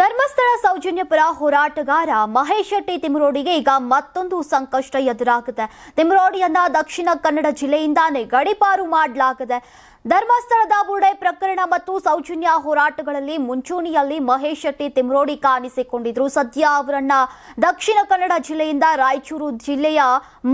ಧರ್ಮಸ್ಥಳ ಸೌಜನ್ಯ ಪರ ಹೋರಾಟಗಾರ ಮಹೇಶ್ ಶೆಟ್ಟಿ ತಿಮರೋಡಿಗೆ ಈಗ ಮತ್ತೊಂದು ಸಂಕಷ್ಟ ಎದುರಾಗಿದೆ ತಿಮರೋಡಿಯನ್ನ ದಕ್ಷಿಣ ಕನ್ನಡ ಜಿಲ್ಲೆಯಿಂದಾನೇ ಗಡಿಪಾರು ಮಾಡಲಾಗಿದೆ. ಧರ್ಮಸ್ಥಳದ ಬುರ್ಡೆ ಪ್ರಕರಣ ಮತ್ತು ಸೌಜನ್ಯ ಹೋರಾಟಗಳಲ್ಲಿ ಮುಂಚೂಣಿಯಲ್ಲಿ ಮಹೇಶ್ ಶೆಟ್ಟಿ ತಿಮ್ರೋಡಿ ಕಾಣಿಸಿಕೊಂಡಿದ್ರು. ಸದ್ಯ ಅವರನ್ನ ದಕ್ಷಿಣ ಕನ್ನಡ ಜಿಲ್ಲೆಯಿಂದ ರಾಯಚೂರು ಜಿಲ್ಲೆಯ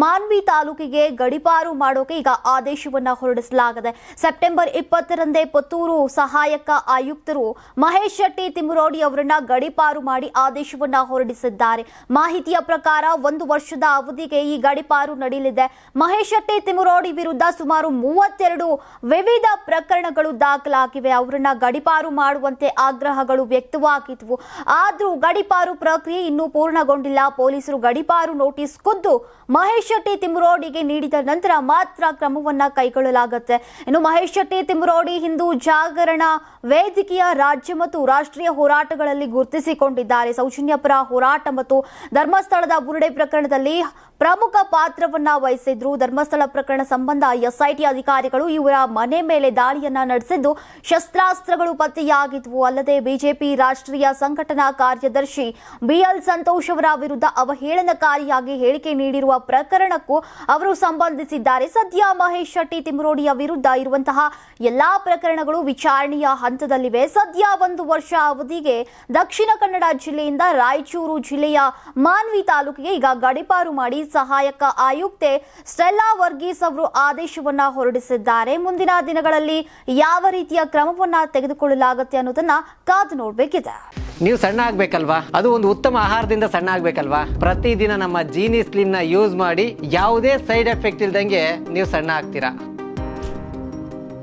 ಮಾನ್ವಿ ತಾಲೂಕಿಗೆ ಗಡಿಪಾರು ಮಾಡೋಕೆ ಈಗ ಆದೇಶವನ್ನ ಹೊರಡಿಸಲಾಗಿದೆ. ಸೆಪ್ಟೆಂಬರ್ ಇಪ್ಪತ್ತರಂದೇ ಪುತ್ತೂರು ಸಹಾಯಕ ಆಯುಕ್ತರು ಮಹೇಶ್ ಶೆಟ್ಟಿ ತಿಮ್ರೋಡಿ ಅವರನ್ನ ಗಡಿಪಾರು ಮಾಡಿ ಆದೇಶವನ್ನ ಹೊರಡಿಸಿದ್ದಾರೆ. ಮಾಹಿತಿಯ ಪ್ರಕಾರ ಒಂದು ವರ್ಷದ ಅವಧಿಗೆ ಈ ಗಡಿಪಾರು ನಡೆಯಲಿದೆ. ಮಹೇಶ್ ಶೆಟ್ಟಿ ತಿಮ್ರೋಡಿ ವಿರುದ್ಧ ಸುಮಾರು ಮೂವತ್ತೆರಡು ವಿವಿಧ ಪ್ರಕರಣಗಳು ದಾಖಲಾಗಿವೆ. ಅವರನ್ನ ಗಡಿಪಾರು ಮಾಡುವಂತೆ ಆಗ್ರಹಗಳು ವ್ಯಕ್ತವಾಗಿದ್ವು. ಆದರೂ ಗಡಿಪಾರು ಪ್ರಕ್ರಿಯೆ ಇನ್ನೂ ಪೂರ್ಣಗೊಂಡಿಲ್ಲ. ಪೊಲೀಸರು ಗಡಿಪಾರು ನೋಟಿಸ್ ಖುದ್ದು ಮಹೇಶ್ ಶೆಟ್ಟಿ ತಿಮರೋಡಿಗೆ ನೀಡಿದ ನಂತರ ಮಾತ್ರ ಕ್ರಮವನ್ನ ಕೈಗೊಳ್ಳಲಾಗುತ್ತೆ. ಇನ್ನು ಮಹೇಶ್ ಶೆಟ್ಟಿ ತಿಮರೋಡಿ ಹಿಂದೂ ಜಾಗರಣ ವೇದಿಕೆಯ ರಾಜ್ಯ ಮತ್ತು ರಾಷ್ಟ್ರೀಯ ಹೋರಾಟಗಳಲ್ಲಿ ಗುರುತಿಸಿಕೊಂಡಿದ್ದಾರೆ. ಸೌಜನ್ಯ ಪರ ಹೋರಾಟ ಮತ್ತು ಧರ್ಮಸ್ಥಳದ ಬುರುಡೆ ಪ್ರಕರಣದಲ್ಲಿ ಪ್ರಮುಖ ಪಾತ್ರವನ್ನ ವಹಿಸಿದ್ರು. ಧರ್ಮಸ್ಥಳ ಪ್ರಕರಣ ಸಂಬಂಧ ಎಸ್ಐಟಿ ಅಧಿಕಾರಿಗಳು ಇವರ ಮನೆ ಮೇಲೆ ದಾಳಿಯನ್ನ ನಡೆಸಿದ್ದು, ಶಸ್ತ್ರಾಸ್ತ್ರಗಳು ಪತ್ತೆಯಾಗಿದ್ವು. ಅಲ್ಲದೆ ಬಿಜೆಪಿ ರಾಷ್ಟ್ರೀಯ ಸಂಘಟನಾ ಕಾರ್ಯದರ್ಶಿ ಬಿಎಲ್ ಸಂತೋಷ್ ಅವರ ವಿರುದ್ಧ ಅವಹೇಳನಕಾರಿಯಾಗಿ ಹೇಳಿಕೆ ನೀಡಿರುವ ಪ್ರಕರಣಕ್ಕೂ ಅವರು ಸಂಬಂಧಿಸಿದ್ದಾರೆ. ಸದ್ಯ ಮಹೇಶ್ ಶೆಟ್ಟಿ ತಿಮರೋಡಿಯ ವಿರುದ್ಧ ಇರುವಂತಹ ಎಲ್ಲಾ ಪ್ರಕರಣಗಳು ವಿಚಾರಣೆಯ ಹಂತದಲ್ಲಿವೆ. ಸದ್ಯ ಒಂದು ವರ್ಷ ಅವಧಿಗೆ ದಕ್ಷಿಣ ಕನ್ನಡ ಜಿಲ್ಲೆಯಿಂದ ರಾಯಚೂರು ಜಿಲ್ಲೆಯ ಮಾನ್ವಿ ತಾಲೂಕಿಗೆ ಈಗ ಗಡಿಪಾರು ಮಾಡಿ ಸಹಾಯಕ ಆಯುಕ್ತೆ ಸ್ಟೆಲ್ಲಾ ವರ್ಗೀಸ್ ಅವರು ಆದೇಶವನ್ನ ಹೊರಡಿಸಿದ್ದಾರೆ. ಮುಂದಿನ ದಿನಗಳಲ್ಲಿ ಯಾವ ರೀತಿಯ ಕ್ರಮವನ್ನ ತೆಗೆದುಕೊಳ್ಳಲಾಗುತ್ತೆ ಅನ್ನೋದನ್ನ ಕಾದು ನೋಡಬೇಕಿದೆ. ನೀವು ಸಣ್ಣ ಆಗ್ಬೇಕಲ್ವಾ? ಅದು ಒಂದು ಉತ್ತಮ ಆಹಾರದಿಂದ ಸಣ್ಣ ಆಗ್ಬೇಕಲ್ವಾ? ಪ್ರತಿದಿನ ನಮ್ಮ ಜೀನಿ ಸ್ಲಿಮ್ನ ಯೂಸ್ ಮಾಡಿ ಯಾವುದೇ ಸೈಡ್ ಎಫೆಕ್ಟ್ ಇಲ್ದಂಗೆ ನೀವು ಸಣ್ಣ ಆಗ್ತೀರಾ?